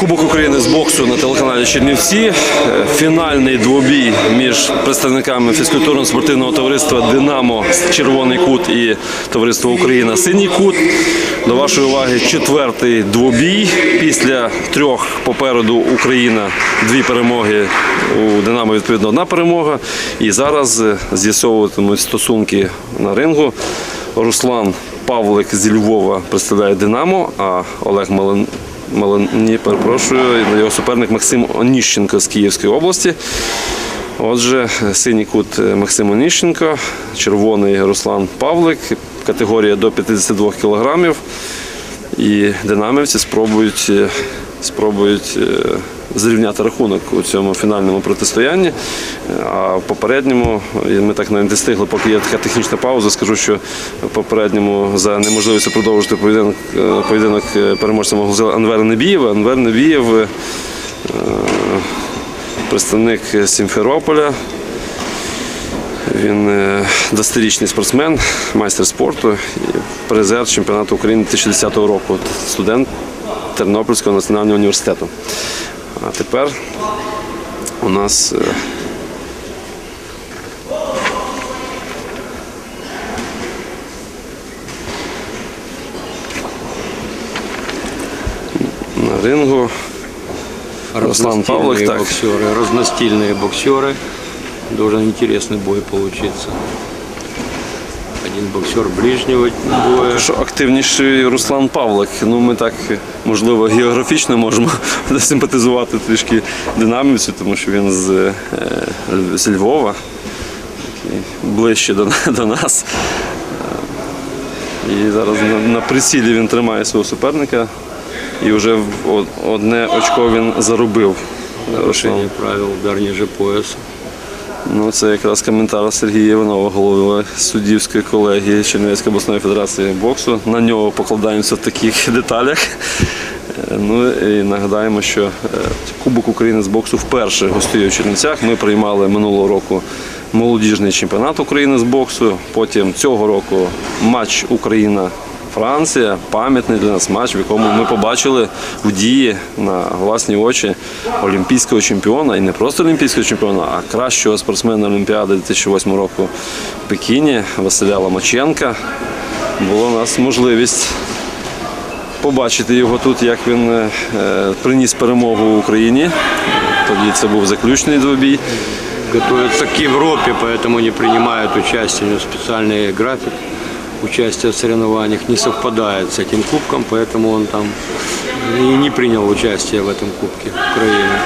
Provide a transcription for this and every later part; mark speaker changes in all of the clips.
Speaker 1: Кубок України з боксу на телеканалі Чернівці. Е, Фінальний двобій між представниками фізкультурно-спортивного товариства Динамо Червоний кут і товариство Україна Синій кут. До вашої уваги четвертий двобій. Після трьох попереду Україна дві перемоги. У Динамо відповідно одна перемога. І зараз е, з'ясовуватимуть стосунки на рингу. Руслан Павлик зі Львова представляє Динамо, а Олег Малин... Малин... Ні, перепрошую, його суперник Максим Оніщенко з Київської області. Отже, синій кут Максим Оніщенко, червоний Руслан Павлик, категорія до 52 кілограмів. І динамівці спробують, е, спробують е, зрівняти рахунок у цьому фінальному протистоянні. А в попередньому ми так навіть не встигли, поки є така технічна пауза. Скажу, що в попередньому за неможливістю продовжити поєдинок, е, поєдинок е, переможцем оголосив Анвер Небієв. Анвер Небієв е, представник Сімферополя. Він 10-річний спортсмен, майстер спорту призер чемпіонату України 2010 року, студент Тернопільського національного університету. А тепер у нас е, на рингу Руслан Павлик,
Speaker 2: Разностильные
Speaker 1: так.
Speaker 2: боксеры, разностильные боксеры. Должен интересный бой получиться. Один боксер ближнего боя.
Speaker 1: Що активніший Руслан Павлик. Ну ми так можливо географічно можемо симпатизувати трішки динамівцю, тому що він з, е, з Львова ближче до, до нас. І зараз на, на прицілі він тримає свого суперника. І вже одне очко він заробив.
Speaker 2: Нарушение правил удар пояса.
Speaker 1: Ну, це якраз коментар Сергія Іванова, голови суддівської колегії Чернівецької обласної федерації боксу. На нього покладаємося в таких деталях. Ну і нагадаємо, що е, Кубок України з боксу вперше гостює в Чернівцях. Ми приймали минулого року молодіжний чемпіонат України з боксу. Потім цього року матч Україна. Франція пам'ятний для нас матч, в якому ми побачили в дії на власні очі олімпійського чемпіона і не просто олімпійського чемпіона, а кращого спортсмена Олімпіади 2008 року в Пекіні Василя Ломаченка. Була у нас можливість побачити його тут, як він е, приніс перемогу Україні. Тоді це був заключний двобій.
Speaker 2: Готовится к Европе, поэтому не принимает участие. У него специальный график участия в соревнованиях не совпадает с этим кубком, поэтому он там и не принял участие в этом кубке Украины.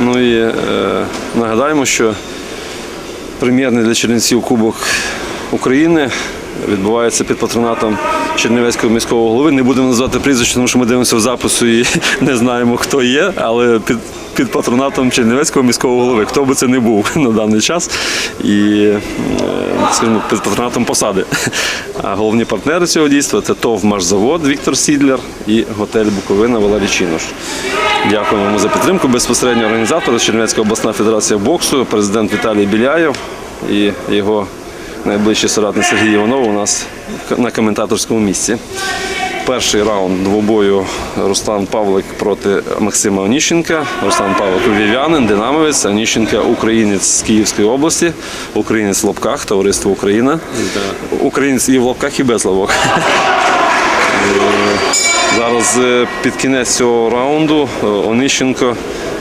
Speaker 1: Ну і е, нагадаємо, що прем'єрний для Чернівців Кубок України відбувається під патронатом Чернівецького міського голови. Не будемо називати прізвище, тому що ми дивимося в запису і не знаємо, хто є, але під, під патронатом Чернівецького міського голови, хто би це не був на даний час. І е, скажімо, під патронатом посади. А головні партнери цього дійства це ТОВ «Машзавод» Віктор Сідлер і готель Буковина Валерій Чінош. Дякуємо за підтримку. Безпосередньо організатор Чернівецька обласна федерація боксу, президент Віталій Біляєв і його найближчий соратник Сергій Іванов у нас на коментаторському місці. Перший раунд двобою Руслан Павлик проти Максима Оніщенка. Руслан Павлик львів'янин, динамовець, Оніщенка українець з Київської області, українець в лапках, товариство Україна. Українець і в лапках, і без лапок. Зараз е, під кінець цього раунду е, Оніщенко,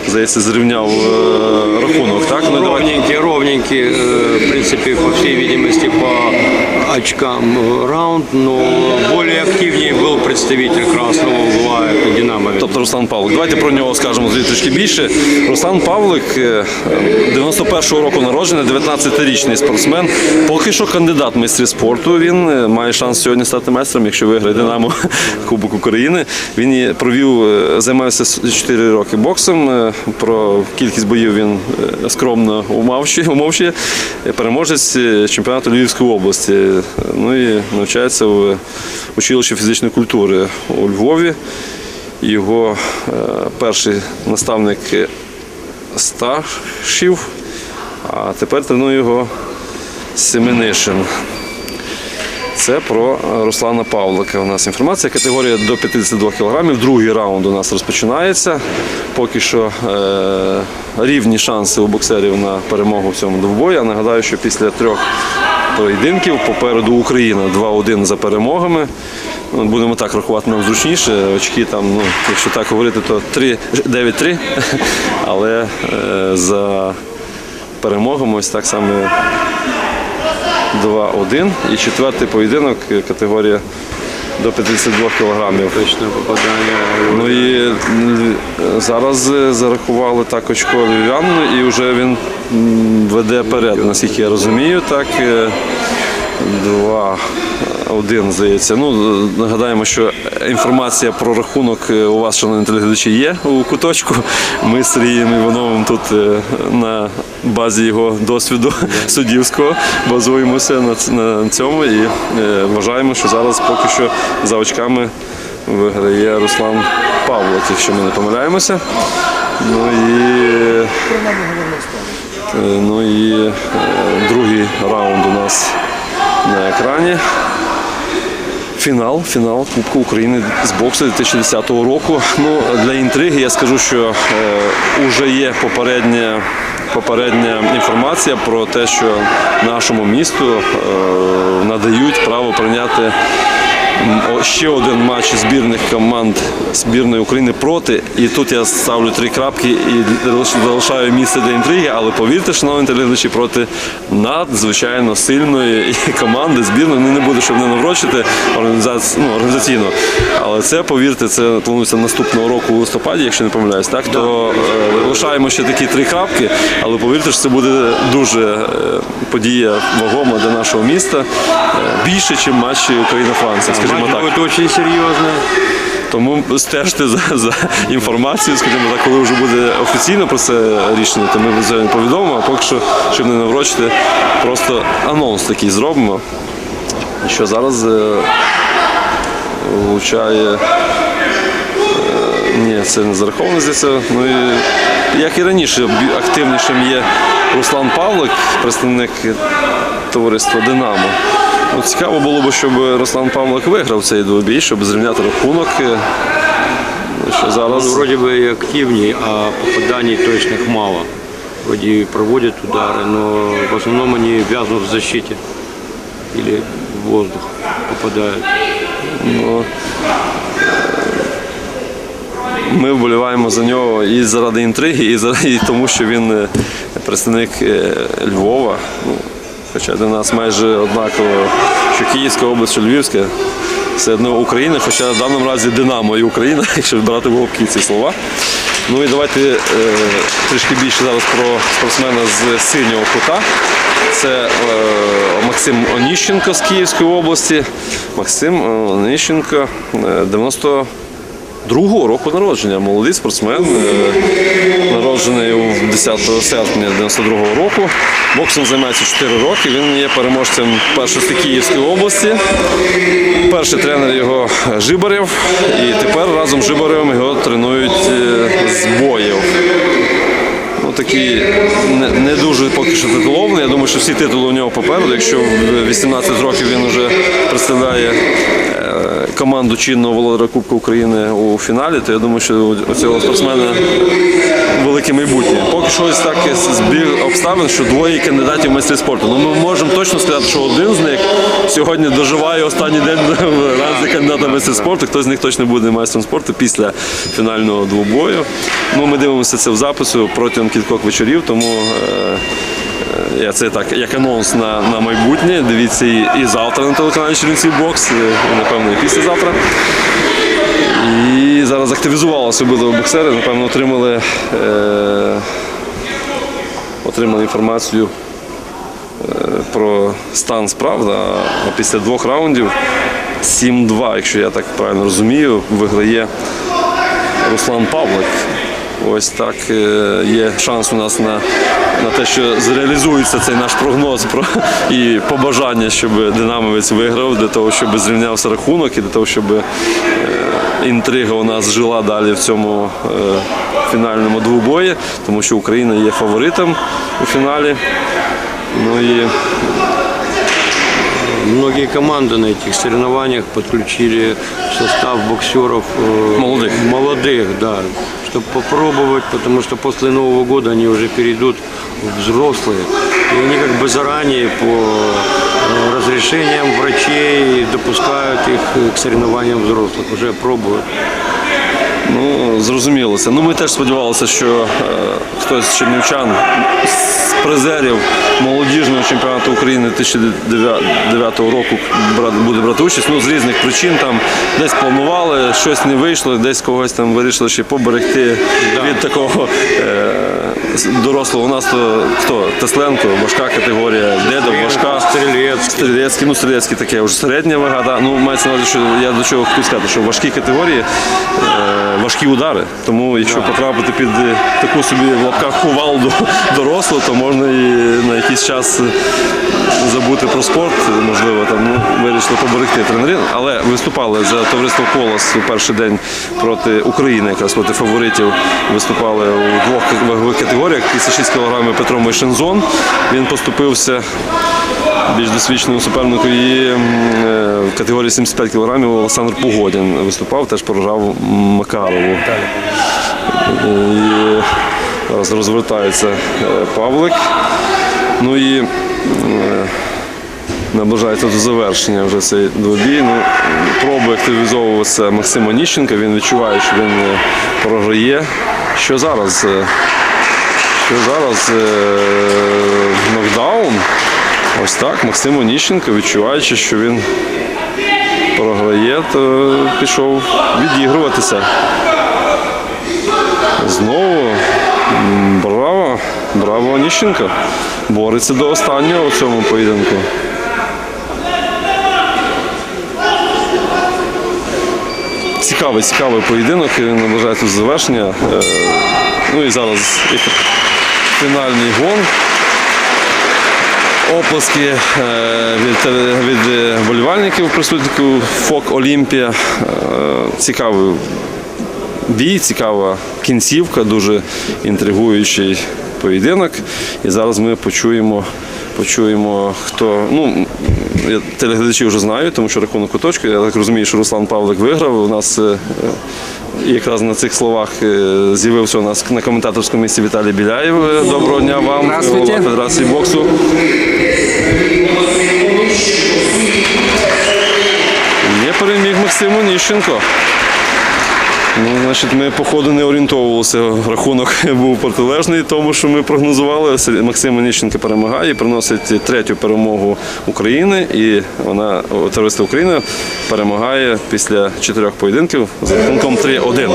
Speaker 1: здається, зрівняв е, рахунок. Так? Ну, давай
Speaker 2: Ровненький, ровненький, э, в принципе, по всей видимости, по очкам э, раунд, но более активнее был представитель красного угла, это Динамо.
Speaker 1: Тобто Руслан Павлик. Давайте про нього скажемо трішки більше. Руслан Павлик е, 91-го року народження, 19-річний спортсмен. Поки що кандидат в майстри спорту. Він е, має шанс сьогодні стати майстром, якщо виграє Динамо Кубок України. Він і провів, е, займався 4 роки боксом. Е, Про кількість боїв він е, скромно умовчує. умовчує. Е, Переможець е, чемпіонату Львівської області. Ну і навчається в училищі фізичної культури у Львові. Його е, перший наставник старшів, а тепер тренує його Семенишин. Це про Руслана Павлика. У нас інформація. Категорія до 52 кг. Другий раунд у нас розпочинається. Поки що е, рівні шанси у боксерів на перемогу в цьому двобої. Я нагадаю, що після трьох поєдинків попереду Україна 2-1 за перемогами. Ну, Будемо так рахувати нам зручніше. Очки там, ну, якщо так говорити, то 3, 9-3. Але е, за перемогами ось так саме 2-1. І четвертий поєдинок е, категорія до 52 кілограмів.
Speaker 2: Точне попадання.
Speaker 1: Ну і зараз е, зарахували так очко львів'янину і вже він веде перед, наскільки я розумію. Так, е, два. Один, здається. Ну, нагадаємо, що інформація про рахунок е, у вас, шановні телеглядачі, є у куточку. Ми з Сергієм Івановим тут е, на базі його досвіду суддівського базуємося на, цьому і е, вважаємо, що зараз поки що за очками виграє Руслан Павлик, якщо ми не помиляємося. Ну і, ну і другий раунд у нас на екрані. Фінал, фінал Кубку України з боксу 2010 року. Ну, для інтриги я скажу, що е, вже є попередня, попередня інформація про те, що нашому місту е, надають право прийняти ще один матч збірних команд збірної України проти. І тут я ставлю три крапки і залишаю місце для інтриги, але повірте, шановні телеглядачі, проти надзвичайно сильної команди збірної. Ну, не буду, щоб не наврочити організац... ну, організаційно. Але це, повірте, це планується наступного року у листопаді, якщо не помиляюсь. Так, то е, лишаємо ще такі три крапки, але повірте, що це буде дуже е, подія вагома для нашого міста. Е, більше, ніж матчі Україна-Франція, скажімо так.
Speaker 2: будет очень серьезный.
Speaker 1: Тому стежте за, за інформацією, скажімо так, коли вже буде офіційно про це рішення, то ми звичайно повідомимо, а поки що, щоб не наврочити, просто анонс такий зробимо. Що зараз е, влучає. Е, ні, це не зараховано здається. Ну і як і раніше, активнішим є Руслан Павлик, представник товариства Динамо. Ну, цікаво було б, щоб Руслан Павлик виграв цей двобій, щоб зрівняти рахунок. Е, ну, Що
Speaker 2: Он
Speaker 1: зараз
Speaker 2: вроде бы и активнее, а попаданий точных мало. Вроде и проводят удары, но в основном они вязнут в защите или в воздух попадают.
Speaker 1: ну, ми вболіваємо за нього і заради інтриги, і, за, і тому, що він е, представник е, Львова. Хоча для нас майже однаково, що Київська область, що Львівська. Все одно Україна, хоча в даному разі Динамо і Україна, якщо брати в головки ці слова. Ну і давайте е, трішки більше зараз про спортсмена з синього кута. Це е, Максим Оніщенко з Київської області. Максим Оніщенко, е, 90 Другого року народження, молодий спортсмен, е, народжений 10 серпня 92-го року. Боксом займається 4 роки. Він є переможцем першості Київської області. Перший тренер його Жибарєв, і тепер разом з Жибарєвим його тренують е, з боїв. Такий не, дуже поки що титулований. Я думаю, що всі титули у нього попереду. Якщо в 18 років він вже представляє е, команду чинного володаря Кубку України у фіналі, то я думаю, що у цього спортсмена велике майбутнє. Поки що ось так збіг обставин, що двоє кандидатів в майстри спорту. Ну ми можемо точно сказати, що один з них сьогодні доживає останній день разі кандидата в майстри спорту. Хтось з них точно буде майстром спорту після фінального двобою. Ну ми дивимося це в запису протягом кількох вечорів, тому. е, е, Я це так як анонс на, на майбутнє. Дивіться і, і завтра на телеканалі Чернівці Бокс, е, і напевно і післязавтра. І зараз активізувалися обидва боксери, напевно, отримали, е, отримали інформацію е, про стан справ. Да, після двох раундів 7-2, якщо я так правильно розумію, виграє Руслан Павлик. Ось так е, є шанс у нас на, на те, що зреалізується цей наш прогноз про і побажання, щоб динамовець виграв, для того, щоб зрівнявся рахунок і для того, щоб інтрига у нас жила далі в цьому е, фінальному двобої, тому що Україна є фаворитом у фіналі. Ну і
Speaker 2: многие команды на этих соревнованиях подключили в состав боксеров э,
Speaker 1: Молодых.
Speaker 2: молодых, да, чтобы попробовать, потому что после Нового года они уже перейдут в взрослые. И они как бы заранее по разрешениям врачей допускают их к соревнованиям взрослых, уже пробуют.
Speaker 1: Ну, зрозуміло це. Ну, ми теж сподівалися, що е, хтось з чернівчан з призерів молодіжного чемпіонату України 2009 року буде брати участь. Ну, з різних причин там десь планували, щось не вийшло, десь когось там вирішили ще поберегти від такого е, дорослого. У нас то хто? Тесленко, важка категорія, Дедов, важка.
Speaker 2: Стрілецький.
Speaker 1: Стрілецький, ну стрілецький таке вже середня вага. Да. Ну, мається на увазі, що я до чого хотів сказати, що в важкій категорії е, важкі удари. Тому якщо потрапити під е, таку собі в лапках кувалду дорослу, то можна і на якийсь час забути про спорт, можливо, там ну, вирішили поберегти тренерів. Але виступали за товариство Колос у перший день проти України, якраз проти фаворитів. Виступали у двох вагових категоріях. 56 кг Петро Мишензон. Він поступився більш досвідченому супернику і е, в категорії 75 кг Олександр Погодін виступав, теж поражав Макарову. І зараз розвертається е, Павлик. Ну і е, наближається до завершення вже цей двобій. Ну, пробує активізовуватися Максим Оніщенко, він відчуває, що він програє. Що зараз? Зараз е, нокдаун? Ось так, Максим Оніщенко, відчуваючи, що він програє, то пішов відігруватися. Знову браво, браво Оніщенко. Бореться до останнього у цьому поєдинку. Цікавий, цікавий поєдинок, він наближається до завершення. Е, Ну і зараз фінальний гон. Оплески е, від, від е, вболівальників присутників ФОК Олімпія. Цікавий бій, цікава кінцівка, дуже інтригуючий поєдинок. І зараз ми почуємо, почуємо хто. Ну, телеглядачі вже знають, тому що рахунок куточку. Я так розумію, що Руслан Павлик виграв. У нас е, якраз на цих словах е, з'явився у нас на коментаторському місці Віталій Біляєв. Е, Доброго дня вам, голова Федерації боксу. Не переміг Максим Оніщенко. Ну, значить, ми походу, не орієнтовувалися. Рахунок був протилежний тому, що ми прогнозували. Максим Оніщенко перемагає, приносить третю перемогу України, і вона терористи України перемагає після чотирьох поєдинків з рахунком 3-1.